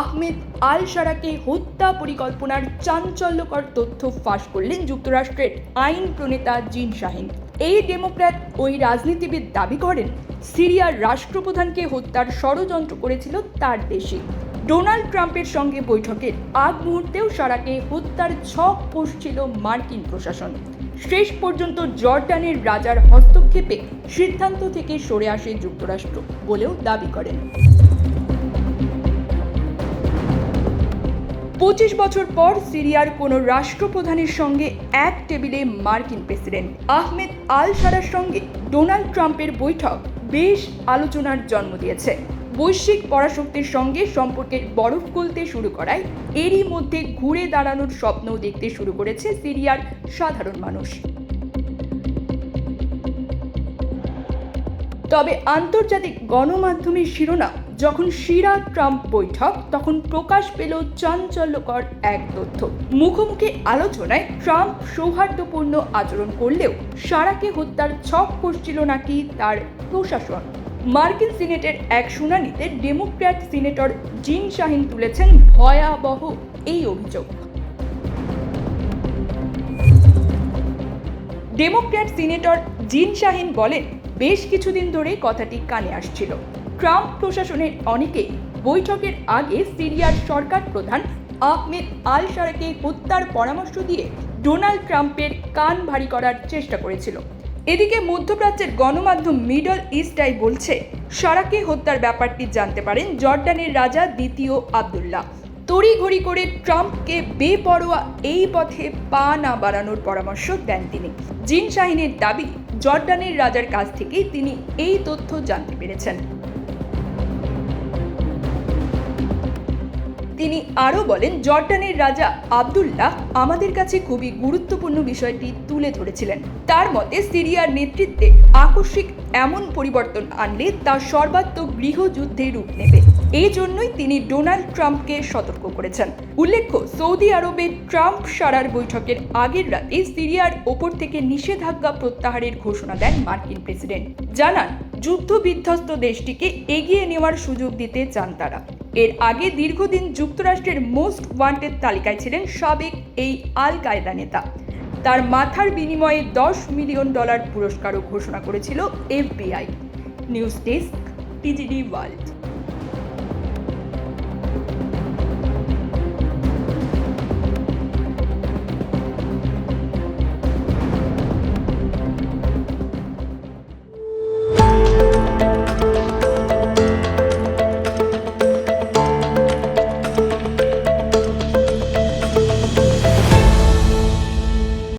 আহমেদ আল সারাকে হত্যা পরিকল্পনার চাঞ্চল্যকর তথ্য ফাঁস করলেন যুক্তরাষ্ট্রের আইন প্রণেতা জিন শাহিন। এই ডেমোক্র্যাট ওই রাজনীতিবিদ দাবি করেন, সিরিয়ার রাষ্ট্রপ্রধানকে হত্যার ষড়যন্ত্র করেছিল তার দেশে। ডোনাল্ড ট্রাম্পের সঙ্গে বৈঠকের আগ মুহূর্তেও সারাকে হত্যার ছক কষছিল মার্কিন প্রশাসন। শেষ পর্যন্ত জর্ডানের রাজার হস্তক্ষেপে সিদ্ধান্ত থেকে সরে আসে যুক্তরাষ্ট্র বলেও দাবি করেন। পঁচিশ বছর পর সিরিয়ার কোনো রাষ্ট্রপ্রধানের সঙ্গে এক টেবিলে মার্কিন প্রেসিডেন্ট আহমেদ আল সারার সঙ্গে ডোনাল্ড ট্রাম্পের বৈঠক বেশ আলোচনার জন্ম দিয়েছে। বৈশ্বিক পরাশক্তির সঙ্গে সম্পর্কের বরফ গলতে শুরু করায় এরই মধ্যে ঘুরে দাঁড়ানোর স্বপ্ন দেখতে শুরু করেছে সিরিয়ার সাধারণ মানুষ। তবে আন্তর্জাতিক গণমাধ্যমের শিরোনাম যখন শিরা ট্রাম্প বৈঠক, তখন প্রকাশ পেল চাঞ্চল্যকর এক তথ্য। মুখোমুখি আলোচনায় ট্রাম্প সৌহার্দ্যপূর্ণ আচরণ করলেও সারাকে হত্যার ছক করছিল নাকি তার প্রশাসন। মার্কিন সিনেটের এক শুনানিতে ডেমোক্র্যাট সিনেটর জিন শাহিন তুলেছেন ভয়াবহ এই অভিযোগ। ডেমোক্র্যাট সিনেটর জিন শাহিন বলেন, বেশ কিছুদিন ধরে কথাটি কানে আসছিল। ট্রাম্প প্রশাসনের অনেকেই বৈঠকের আগে সিরিয়ার সরকার প্রধান আহমেদ আল সারাকে হত্যার পরামর্শ দিয়ে ডোনাল্ড ট্রাম্পের কান ভারী করার চেষ্টা করেছিল। এদিকে মধ্যপ্রাচ্যের গণমাধ্যম মিডল ইস্টাই বলছে, সারাকে হত্যার ব্যাপারটি জানতে পারেন জর্ডানের রাজা দ্বিতীয় আবদুল্লাহ। তড়িঘড়ি করে ট্রাম্পকে বেপরোয়া এই পথে পা না বাড়ানোর পরামর্শ দেন তিনি। জিন শাহিনের দাবি, জর্ডানের রাজার কাছ থেকেই তিনি এই তথ্য জানতে পেরেছেন। তিনি আরও বলেন, জর্ডানের রাজা আবদুল্লাহ আমাদের কাছে খুবই গুরুত্বপূর্ণ বিষয়টি তুলে ধরেছিলেন। তার মতে, সিরিয়ার নেতৃত্বে আকস্মিক এমন পরিবর্তন আনলে তা সর্বাত্মক গৃহযুদ্ধে রূপ নেবে। এই জন্যই তিনি ডোনাল্ড ট্রাম্পকে সতর্ক করেছেন। উল্লেখ্য, সৌদি আরবে ট্রাম্প সারার বৈঠকের আগের রাতে সিরিয়ার ওপর থেকে নিষেধাজ্ঞা প্রত্যাহারের ঘোষণা দেন মার্কিন প্রেসিডেন্ট। জানান যুদ্ধ বিধ্বস্ত দেশটিকে এগিয়ে নেওয়ার সুযোগ দিতে চান তারা। এর আগে দীর্ঘদিন যুক্তরাষ্ট্রের মোস্ট ওয়ান্টেড তালিকায় ছিলেন সাবেক এই আল কায়দা নেতা। তার মাথার বিনিময়ে দশ মিলিয়ন ডলার পুরস্কারও ঘোষণা করেছিল FBI. News desk, TGD world.